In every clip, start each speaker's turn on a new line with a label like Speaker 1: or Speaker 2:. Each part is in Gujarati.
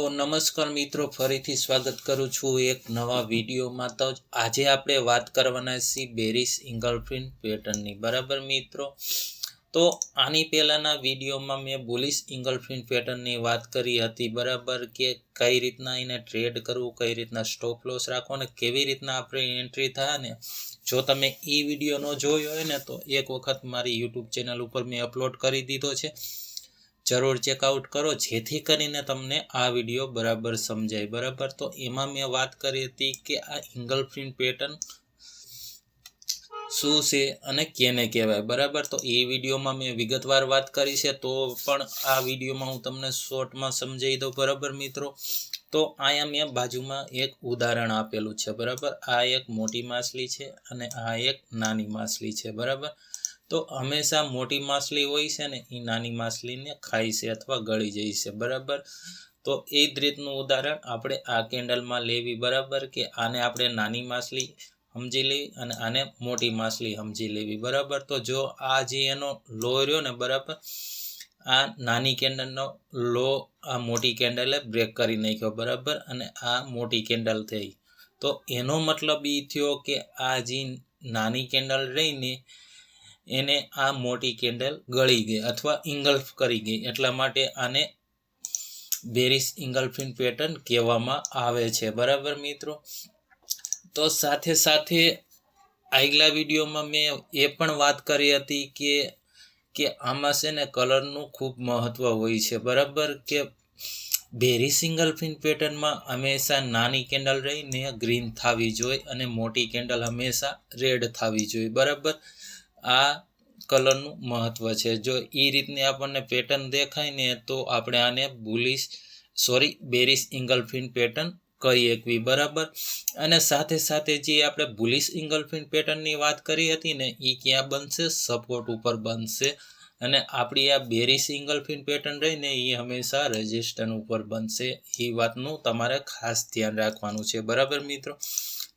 Speaker 1: તો નમસ્કાર મિત્રો, ફરીથી સ્વાગત કરું છું એક નવા વિડીયોમાં. તો આજે આપણે વાત કરવાના છીએ બેરિસ ઇંગલફિન પેટર્નની. બરાબર મિત્રો? તો આની પહેલાંના વિડીયોમાં મેં બુલિસ ઇંગલફિન પેટર્નની વાત કરી હતી. બરાબર? કે કઈ રીતના એને ટ્રેડ કરવું, કઈ રીતના સ્ટોપ લોસ રાખવો અને કેવી રીતના આપણે એન્ટ્રી થાય ને. જો તમે એ વીડિયો ન જોયો હોય ને, તો એક વખત મારી યુટ્યુબ ચેનલ ઉપર મેં અપલોડ કરી દીધો છે. જરૂર ચેકઆઉટ કરો, જેથી કરીને તમને આ વીડિયો બરાબર સમજાય, બરાબર? તો એમાં મેં વાત કરી હતી કે આ ઇંગલફ્રિન પેટર્ન શું છે અને કેને કહેવાય, બરાબર? તો એ વિડીયોમાં મેં વિગતવાર વાત કરી છે, તો પણ આ વિડીયોમાં હું તમને શોર્ટમાં સમજાવી દઉં, બરાબર મિત્રો? તો અહીંયા મેં બાજુમાં એક ઉદાહરણ આપેલું છે, બરાબર? આ એક મોટી માછલી છે અને આ એક નાની માછલી છે, બરાબર? તો હંમેશા મોટી માછલી હોય છે ને એ નાની માછલીને ખાય છે અથવા ગળી જાય છે, બરાબર? તો એ જ રીતનું ઉદાહરણ આપણે આ કેન્ડલમાં લેવી, બરાબર? કે આને આપણે નાની માછલી સમજી લેવી અને આને મોટી માછલી સમજી લેવી, બરાબર? તો જો આ જે એનો લો રહ્યો ને, બરાબર? આ નાની કેન્ડલનો લો, આ મોટી કેન્ડલે બ્રેક કરી નાખ્યો, બરાબર? અને આ મોટી કેન્ડલ થઈ. તો એનો મતલબ એ થયો કે આ જે નાની કેન્ડલ રહીને એને આ મોટી કેન્ડલ ગળી ગઈ અથવા ઇંગલ્ફ કરી ગઈ. એટલા માટે આને બેરિસ ઇંગલ્ફિન પેટર્ન કહેવામાં આવે છે. બરાબર મિત્રો? તો સાથે સાથે આગલા વિડીયોમાં મેં એ પણ વાત કરી હતી કે કે આમાં છે ને કલરનું ખૂબ મહત્ત્વ હોય છે. બરાબર? કે બેરી સિંગલ ફિન પેટર્નમાં હંમેશા નાની કેન્ડલ રહીને ગ્રીન થવી જોઈએ અને મોટી કેન્ડલ હંમેશા રેડ થવી જોઈએ. બરાબર? આ કલરનું મહત્ત્વ છે. જો એ રીતની આપણને પેટર્ન દેખાય ને, તો આપણે આને bullish sorry bearish engulfing pattern કહી એકવી બરાબર? અને સાથે સાથે જે આપણે બુલિશ ઇંગલફિન પેટર્નની વાત કરી હતી ને એ ક્યાં બનશે? સપોર્ટ ઉપર બનશે. અને આપણી આ બેરી ઇંગલફિન ફિન પેટર્ન રહીને એ હંમેશા રજિસ્ટન ઉપર બનશે. એ વાતનું તમારે ખાસ ધ્યાન રાખવાનું છે. બરાબર મિત્રો?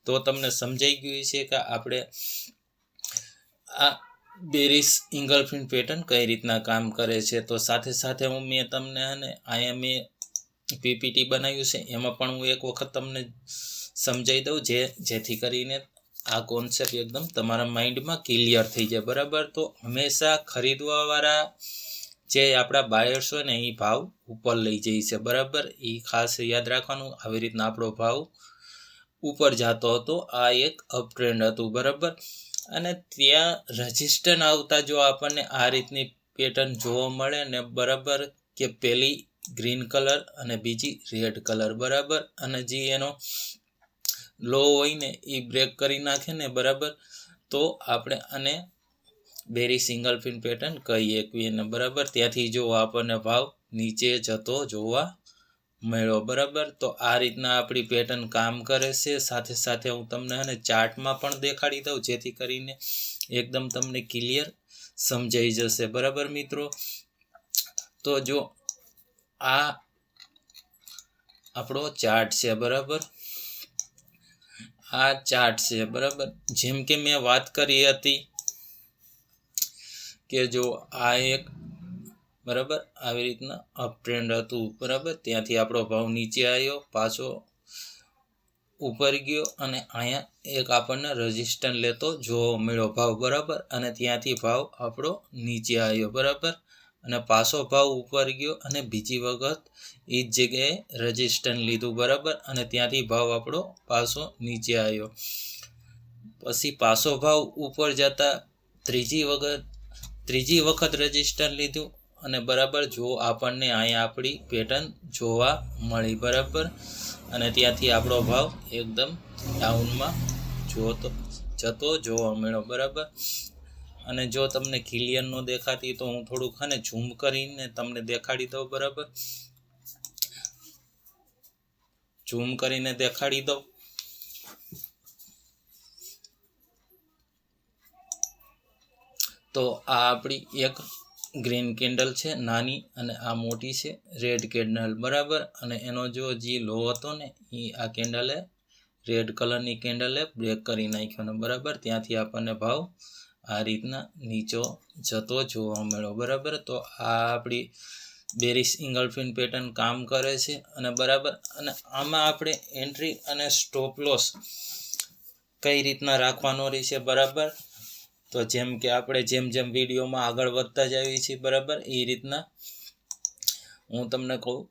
Speaker 1: તો તમને સમજાઈ ગયું છે કે આપણે આ બેરિસ ઇંગલફિન પેટર્ન કઈ રીતના કામ કરે છે? તો સાથે સાથે હું મેં તમને અને મેં પીપીટી બનાવ્યું છે. એમાં પણ હું એક વખત તમને સમજાવી દઉં જે, જેથી કરીને આ કોન્સેપ્ટ એકદમ તમારા માઇન્ડમાં ક્લિયર થઈ જાય. બરાબર? તો હંમેશા ખરીદવાવાળા જે આપણા બાયર્સ હોય ને, એ ભાવ ઉપર લઈ જાય છે. બરાબર? એ ખાસ યાદ રાખવાનું, આવી રીતના આપણો ભાવ ઉપર જતો હતો. આ એક અપટ્રેન્ડ હતું. બરાબર? અને ત્યાં રજિસ્ટન આવતા જો આપણને આ રીતની પેટર્ન જોવા મળે ને બરાબર કે પેલી ગ્રીન કલર અને બીજી રેડ કલર બરાબર? અને જે એનો લો હોય ને એ બ્રેક કરી નાખે ને બરાબર? તો આપણે આને બેરી સિંગલ ફિન પેટર્ન કહીએ ને બરાબર? ત્યાંથી જો આપણને ભાવ નીચે જતો જોવા મળ્યો બરાબર? તો આ રીતના આપણી પેટર્ન કામ કરે છે. સાથે સાથે હું તમને અને ચાર્ટમાં પણ દેખાડી દઉં, જેથી કરીને એકદમ તમને ક્લિયર સમજાઈ જશે. બરાબર મિત્રો? તો જો આ આપણો ચાર્ટ છે, બરાબર? આ ચાર્ટ છે, બરાબર? જેમ કે મેં વાત કરી હતી કે જો આ એક બરાબર? આવી રીતના અપ ટ્રેન્ડ હતું, બરાબર? ત્યાંથી આપણો ભાવ નીચે આવ્યો, પાછો ઉપર ગયો અને અહીંયા એક આપણને રજિસ્ટન્સ લેતો જોવા મળ્યો ભાવ, બરાબર? અને ત્યાંથી ભાવ આપણો નીચે આવ્યો, બરાબર? અને પાછો ભાવ ઉપર ગયો અને બીજી વખત એ જ જગ્યાએ રજિસ્ટન્સ લીધું, બરાબર? અને ત્યાંથી ભાવ આપણો પાછો નીચે આવ્યો. પછી પાછો ભાવ ઉપર જતા ત્રીજી વખત ત્રીજી વખત રજિસ્ટન્સ લીધું અને બરાબર જો આપણને અહીંયા આપણી પેટર્ન જોવા મળી, બરાબર? અને ત્યાંથી આપણો ભાવ એકદમ ડાઉનમાં જોતો જતો જોવા મળ્યો, બરાબર? અને જો તમને ક્લિયર ન દેખાતી તો હું થોડુંક ને ઝૂમ કરીને તમને દેખાડી દઉં, બરાબર? ઝૂમ કરીને દેખાડી દઉં. તો આ આપણી એક ગ્રીન કેન્ડલ છે, નાની અને આ મોટી છે, રેડ કેન્ડલ. બરાબર? અને એનો જો જે લો હતો ને, એ આ કેન્ડલે રેડ કલરની કેન્ડલે બ્રેક કરી નાખ્યો ને. બરાબર? ત્યાંથી આપણને ભાવ આ રીતના નીચો જતો જોવા મળ્યો. બરાબર? તો આ આપણી બેરિસ ઇંગલફિન પેટર્ન કામ કરે છે. અને બરાબર? અને આમાં આપણે એન્ટ્રી અને સ્ટોપ લોસ કઈ રીતના રાખવાનો રહેશે? બરાબર? તો જેમ કે આપણે જેમ જેમ વિડીયોમાં આગળ વધતા જઈએ છીએ, બરાબર? એ રીતના હું તમને કહું.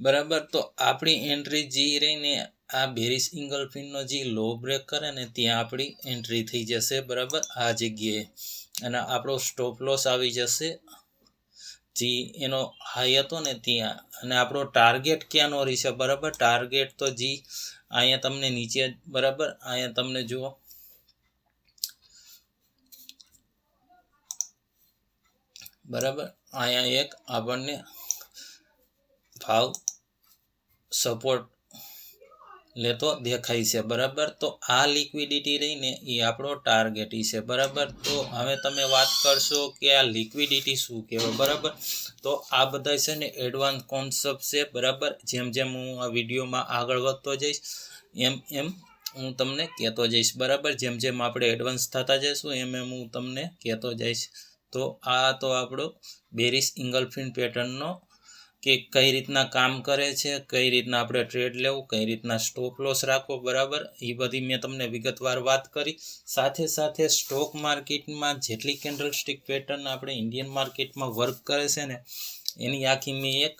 Speaker 1: બરાબર? તો આપણી એન્ટ્રી જે રહીને આ બેરિસ પિનનો જે લો બ્રેક કરે ને, ત્યાં આપણી એન્ટ્રી થઈ જશે, બરાબર? આ જગ્યાએ. અને આપણો સ્ટોપ લોસ આવી જશે. જે, એનો હાઈ હતો ને ત્યાં. અને આપણો ટાર્ગેટ ક્યાંનો રહેશે, બરાબર? ટાર્ગેટ તો જી, અહીંયા તમને નીચે, બરાબર? અહીંયા તમને જુઓ. બરાબર? અહીંયા એક આપણને ભાવ સપોર્ટ લેતો દેખાય છે, બરાબર? તો આ લિક્વિડિટી રહીને એ આપણો ટાર્ગેટ છે, બરાબર? તો હવે તમે વાત કરશો કે આ લિક્વિડિટી શું કહેવાય, બરાબર? તો આ બધા છે ને એડવાન્સ કોન્સેપ્ટ છે, બરાબર? જેમ જેમ હું આ વિડીયોમાં આગળ વધતો જઈશ, એમ એમ હું તમને કહેતો જઈશ, બરાબર? જેમ જેમ આપણે એડવાન્સ થતા જઈશું, એમ એમ હું તમને કહેતો જઈશ. તો આ તો આપણો બેરિસ ઇંગલફિન પેટર્નનો કે કઈ રીતના કામ કરે છે, કઈ રીતના આપણે ટ્રેડ લેવું, કઈ રીતના સ્ટોપ લોસ રાખવો, બરાબર? એ બધી મેં તમને વિગતવાર વાત કરી. સાથે સાથે સ્ટોક માર્કેટમાં જેટલી કેન્ડલ સ્ટિક પેટર્ન આપણે ઇન્ડિયન માર્કેટમાં વર્ક કરે છે ને, એની આખી મેં એક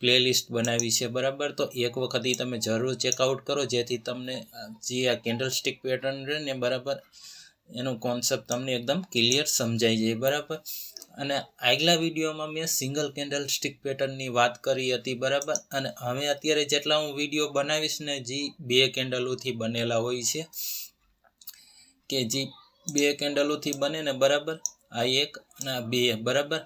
Speaker 1: પ્લેલિસ્ટ બનાવી છે, બરાબર? તો એક વખત એ તમે જરૂર ચેકઆઉટ કરો, જેથી તમને જે આ કેન્ડલ સ્ટિક પેટર્ન રહે ને, બરાબર? એનો કોન્સેપ્ટ તમને એકદમ ક્લિયર સમજાઈ જાય, બરાબર? અને આગલા વિડીયોમાં મેં સિંગલ કેન્ડલ સ્ટિક પેટર્નની વાત કરી હતી, બરાબર? અને હવે અત્યારે જેટલા હું વીડિયો બનાવીશ ને, જે બે કેન્ડલોથી બનેલા હોય છે, કે જે બે કેન્ડલોથી બને ને, બરાબર? આ એક અને બે, બરાબર?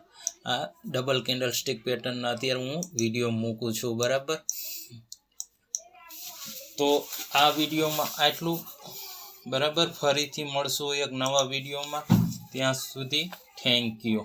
Speaker 1: આ ડબલ કેન્ડલ સ્ટિક પેટર્નના અત્યારે હું વીડિયો મૂકું છું, બરાબર? તો આ વિડીયોમાં આટલું બરાબર. ફરીથી મળશું એક નવા વિડીયોમાં. ત્યાં સુધી થેન્ક યુ